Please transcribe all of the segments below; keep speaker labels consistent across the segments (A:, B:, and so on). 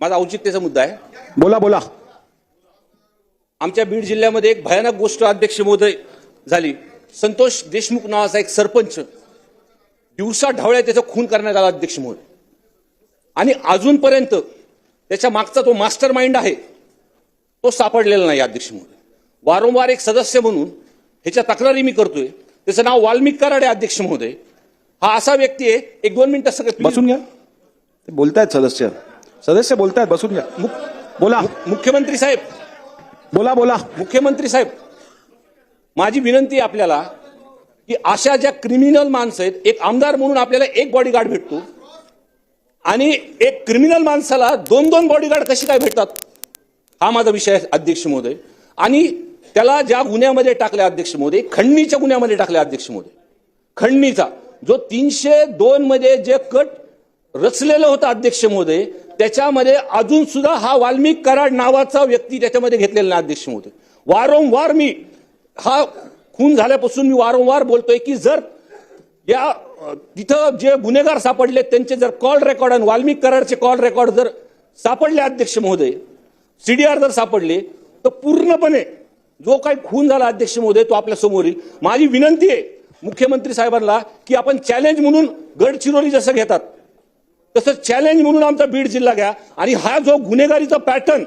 A: माझा औचित्याचा मुद्दा आहे.
B: बोला बोला.
A: आमच्या बीड जिल्ह्यामध्ये एक भयानक गोष्ट अध्यक्ष महोदय झाली. संतोष देशमुख नावाचा एक सरपंच दिवसा ढवळ्या त्याचा खून करण्यात आला अध्यक्ष महोदय. आणि अजूनपर्यंत त्याच्या मागचा तो मास्टर माइंड आहे तो सापडलेला नाही अध्यक्ष महोदय. वारंवार एक सदस्य म्हणून ह्याच्या तक्रारी मी करतोय. त्याचं नाव वाल्मिक कराडे अध्यक्ष महोदय. हा असा व्यक्ती आहे एक दोन मिनिटं सगळे.
B: बसून घ्या. ते बोलतायत सदस्य. सदस्य बोलतायत बसून घ्या. बोला.
A: मुख्यमंत्री साहेब.
B: बोला बोला.
A: मुख्यमंत्री साहेब माझी विनंती आपल्याला की अशा ज्या क्रिमिनल माणसं आहेत एक आमदार म्हणून आपल्याला एक बॉडीगार्ड भेटतो आणि एक क्रिमिनल माणसाला दोन दोन बॉडीगार्ड कशी काय भेटतात? हा माझा विषय आहे अध्यक्ष महोदय. आणि त्याला ज्या गुन्ह्यामध्ये टाकल्या अध्यक्ष महोदय खंडणीच्या गुन्ह्यामध्ये टाकल्या अध्यक्ष महोदय. खंडणीचा जो तीनशे दोन मध्ये जे कट रचलेलं होतं अध्यक्ष महोदय. त्याच्यामध्ये अजून सुद्धा हा वाल्मिक कराड नावाचा व्यक्ती त्याच्यामध्ये घेतलेला नाही अध्यक्ष महोदय. वारंवार मी हा खून झाल्यापासून मी वारंवार बोलतोय की जर या तिथं जे गुन्हेगार सापडले त्यांचे जर कॉल रेकॉर्ड आणि वाल्मिक कराडचे कॉल रेकॉर्ड जर सापडले अध्यक्ष महोदय सीडीआर जर सापडले तर पूर्णपणे जो काही खून झाला अध्यक्ष महोदय तो आपल्यासमोर येईल. माझी विनंती आहे मुख्यमंत्री साहेबांना की आपण चॅलेंज म्हणून गडचिरोली जसं घेतात तसं चॅलेंज म्हणून आमचा बीड जिल्हा घ्या. आणि हा जो गुन्हेगारीचा पॅटर्न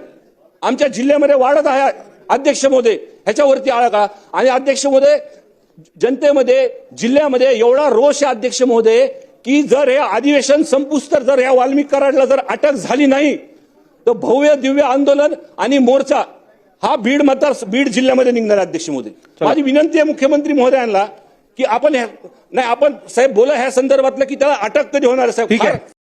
A: आमच्या जिल्ह्यामध्ये वाढत आहे अध्यक्ष महोदय ह्याच्यावरती आळा काढा. आणि अध्यक्ष महोदय जनतेमध्ये जिल्ह्यामध्ये एवढा रोष आहे अध्यक्ष महोदय की जर हे अधिवेशन संपूस तर जर या वाल्मिक कराडला जर अटक झाली नाही तर भव्य दिव्य आंदोलन आणि मोर्चा हा बीड मतदार बीड जिल्ह्यामध्ये निघणार अध्यक्ष महोदय माझी विनंती आहे मुख्यमंत्री महोदयांना की आपण नाही आपण साहेब बोला ह्या संदर्भातलं की त्याला अटक कधी होणार साहेब?
B: ठीक आहे.
A: फार-